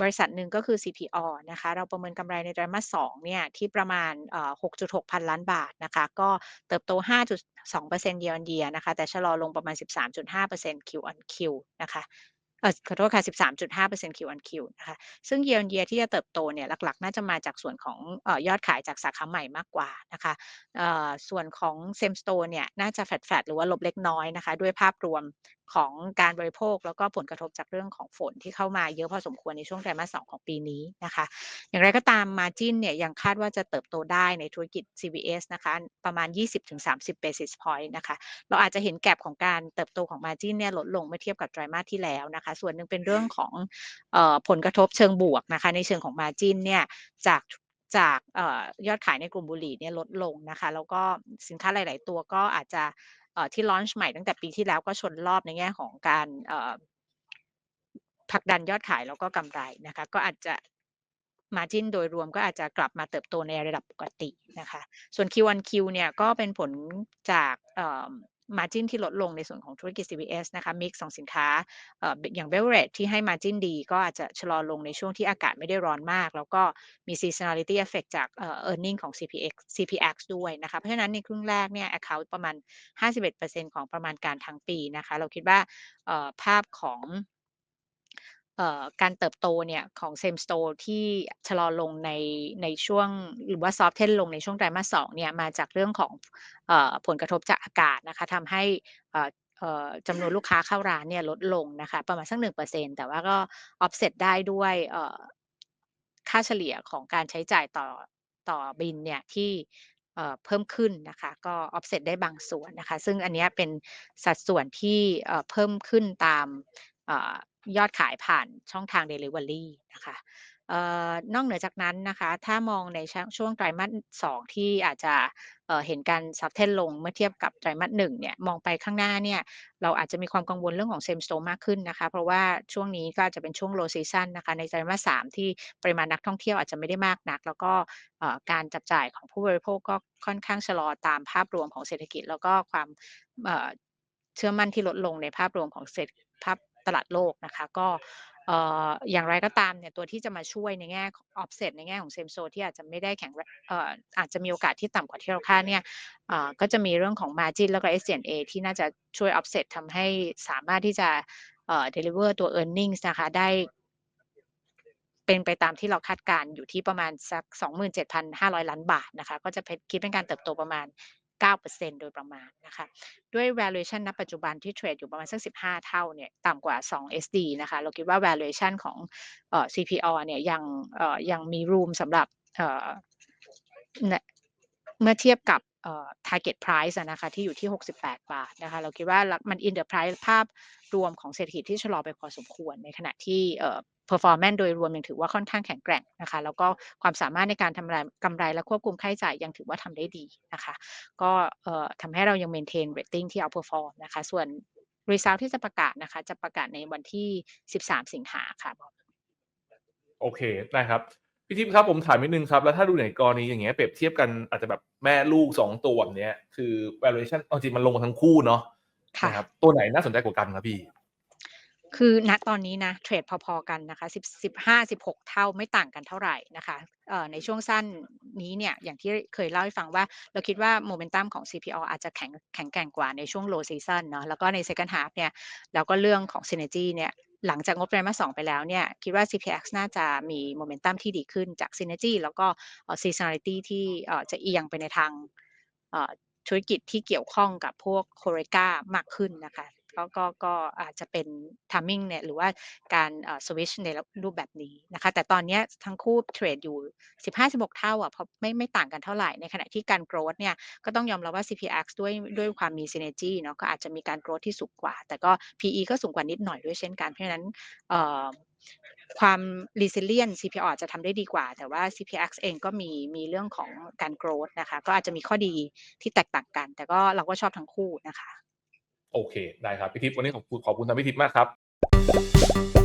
บริษัทหนึ่งก็คือ CPO นะคะ เราประเมินกำไรในไตรมาส2เนี่ยที่ประมาณ 6.6 พันล้านบาทนะคะ ก็เติบโต 5.2% year on year นะคะ แต่ชะลอลงประมาณ 13.5% Q on Q นะคะเออขอโทษค่ะ 13.5% Q on Q นะคะ ซึ่ง year on year ที่จะเติบโตเนี่ยหลักๆ น่าจะมาจากส่วนของอยอดขายจากสาขาใหม่มากกว่านะคะส่วนของ Same Store เนี่ยน่าจะ flat ๆหรือว่าลบเล็กน้อยนะคะ ด้วยภาพรวม ของการบริโภค แล้วก็ผลกระทบจากเรื่องของฝนที่เข้ามาเยอะพอสมควรในช่วงไตรมาส2ของปีนี้นะคะ อย่างไรก็ตาม Margin เนี่ยยังคาดว่าจะเติบโตได้ในธุรกิจ CVS นะคะประมาณ 20-30 basis point นะคะเราอาจจะเห็น gap ของการเติบโตของ Margin เนี่ยลดลงเมื่อเทียบกับไตรมาสที่แล้วนะคะ ส่วนหนึ่งเป็นเรื่องของออผลกระทบเชิงบวกนะคะในเชิงของ Margin เนี่ยจาก จากเออยอดขายในกลุ่มบุหรี่เนี่ยลดลงนะคะ แล้วก็สินค้าหลาย ๆ ตัวก็อาจจะที่ launch ใหม่ตั้งแต่ปีที่แล้วก็ชนรอบในแง่ของการผลักดันยอดขายแล้วก็กำไรนะคะ ก็อาจจะ Margin โดยรวมก็อาจจะกลับมาเติบโตในระดับปกตินะคะ ส่วน Q on Q เนี่ยก็เป็นผลจาก เอ่อ Margin ที่ลดลงในส่วนของธุรกิจ CVS นะคะ Mix ของสินค้าอย่าง Beverage ที่ให้ Margin ดี ก็อาจจะชะลอลงในช่วงที่อากาศไม่ได้ร้อนมาก แล้วก็มี Seasonality effect จากเอ่อ Earning ของ CPX CPX ด้วยนะคะเพราะฉะนั้นในครึ่งแรกเนี่ย account ประมาณ 51%ของประมาณการทั้งปีนะคะ เราคิดว่าภาพของ การเติบโตเนี่ยของ Same Store ที่ชะลอลงในในช่วงหรือว่า soften ลงในช่วงไตรมาส2เนี่ยมาจากเรื่องของออผลกระทบจากอากาศนะคะทำให้จำนวนลูกค้าเข้าร้านเนี่ยลดลงนะคะประมาณสัก1%แต่ว่าก็ offset ได้ด้วยค่าเฉลี่ยของการใช้จ่ายต่อต่อบิลเนี่ยที่เพิ่มขึ้นนะคะก็ offset ได้บางส่วนนะคะ ซึ่งอันนี้เป็นสัดส่วนที่เพิ่มขึ้นตาม ยอดขายผ่านช่องทางดิลิเวอรีนะคะออนอกเหนือจากนั้นนะคะ ถ้ามองในช่วงไตรมาส2ที่อาจจะเเห็นการ soften ลงเมื่อเทียบกับไตรมาส1เนี่ยมองไปข้างหน้าเนี่ยเราอาจจะมีความกังวลเรื่องของ Same Store มากขึ้นนะคะ เพราะว่าช่วงนี้ก็จจะเป็นช่วง Low Season นะคะ ในไตรมาส3ที่ปริมาณนักท่องเที่ยวอาจจะไม่ได้มากนัก แล้วก็การจับจ่ายของผู้บริโภคก็ค่อนข้างชะลอตามภาพรวมของเศรษฐกิจ แล้วก็ความเชื่อมั่นที่ลดลงในภาพรวมของเศรษฐภาพ ตลาดโลกนะคะ ก็อย่างไรก็ตามเนี่ยตัวที่จะมาช่วยในแง่ offset ในแง่ของ Same Store ที่อาจจะไม่ได้แข็งอาจจะมีโอกาสที่ต่ำกว่าที่เราคาดเนี่ยก็จะมีเรื่องของ Margin แล้วก็ SG&A ที่น่าจะช่วย offset ทำให้สามารถที่จะเอ่อ deliver ตัว Earnings นะคะได้เป็นไปตามที่เราคาดการณ์อยู่ที่ประมาณสัก 27,500 ล้านบาทนะคะ ก็จะคิดเป็นการเติบโตประมาณ 9%โดยประมาณนะคะ ด้วย valuation ณปัจจุบันที่เทรดอยู่ประมาณสัก 15 เท่าเนี่ยต่ำกว่า 2 SD นะคะ เราคิดว่า valuation ของเอ่อ CPO เนี่ยยังเอ่อยังมี room สำหรับเอ่อเมื่อเทียบกับเอ่อ target price นะคะที่อยู่ที่ 68 บาทนะคะเราคิดว่ามัน in the price ภาพรวมของเศรษฐกิจที่ชะลอไปพอสมควรในขณะที่เอ่อ performance โดยรวมยังถือว่าค่อนข้างแข็งแกร่งนะคะ แล้วก็ความสามารถในการทำไรกำไรและควบคุมค่าใช้จ่ายยังถือว่าทำได้ดีนะคะ ก็เอ่อทำให้เรายัง maintain rating ที่ outperform นะคะ ส่วน result ที่จะประกาศนะคะ จะประกาศในวันที่ 13 สิงหาค่ะโอเคได้ครับพี่ทิพย์ครับผมถามนิดนึงครับ แล้วถ้าดูในกรณีอย่างเงี้ยเปรียบเทียบกันอาจจะแบบแม่ลูก 2 ตัวแบบเนี้ยคือ valuation เอาจริงมันลงมาทั้งคู่เนาะค่ะนะครับตัวไหนน่าสนใจกว่ากันครับพี่ คือณตอนนี้นะเทรดพอๆกันนะคะ10 15 16 เท่าไม่ต่างกันเท่าไหร่นะคะในช่วงสั้นนี้เนี่ยอย่างที่เคยเล่าให้ฟังว่า เราคิดว่าโมเมนตัมของ CPO อาจจะแข็งแข็งแกร่งกว่าในช่วง Low Season เนาะแล้วก็ใน Second Half เนี่ยแล้วก็เรื่องของ Synergy เนี่ยหลังจากงบไตรมาส2ไปแล้วเนี่ยคิดว่า CPX น่าจะมีโมเมนตัมที่ดีขึ้นจาก Synergy แล้วก็ Seasonality ที่จะเอียงไปในทางธุรกิจที่เกี่ยวข้องกับพวก HoReCa มากขึ้นนะคะ ก็ก็ก็อาจจะเป็น timing เนี่ยหรือว่าการเอ่อ switch ในรูปแบบนี้นะคะ แต่ตอนนี้ทั้งคู่เทรดอยู่ 15-16 เท่าอะเพราะไม่ไม่ต่างกันเท่าไหร่ ในขณะที่การ growth เนี่ยก็ต้องยอมรับว่า CPX ด้วยด้วยความมี synergy เนาะก็อาจจะมีการ growth ที่สูงกว่า แต่ก็ PE ก็สูงกว่านิดหน่อยด้วยเช่นกันเพราะฉะนั้นความ resilient CPO อาจจะทำได้ดีกว่า แต่ว่า CPX เองก็มีมีเรื่องของการ growth นะคะ ก็อาจจะมีข้อดีที่แตกต่างกัน แต่ก็เราก็ชอบทั้งคู่นะคะ โอเคได้ครับพี่ทิพย์วันนี้ขอบคุณขอบคุณทางพี่ทิพย์มากครับ